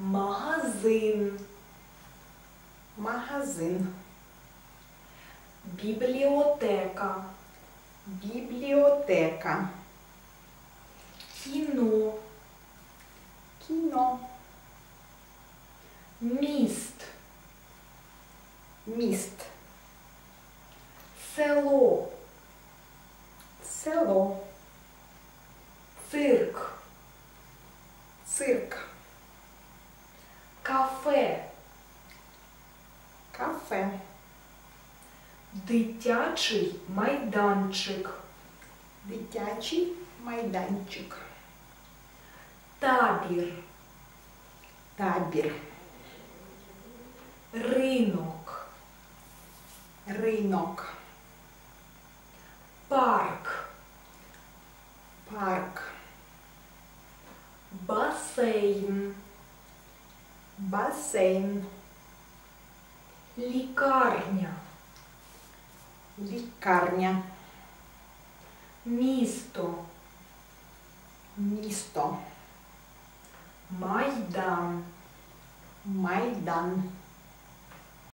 магазин, магазин, бібліотека, бібліотека, кіно, кіно, міст, міст, село, село, цирк, цирк, кафе, кафе, дитячий майданчик, дитячий майданчик, табір, табір, ринок, ринок, парк, парк, басейн, басейн, лікарня, лікарня, місто, місто, майдан, майдан,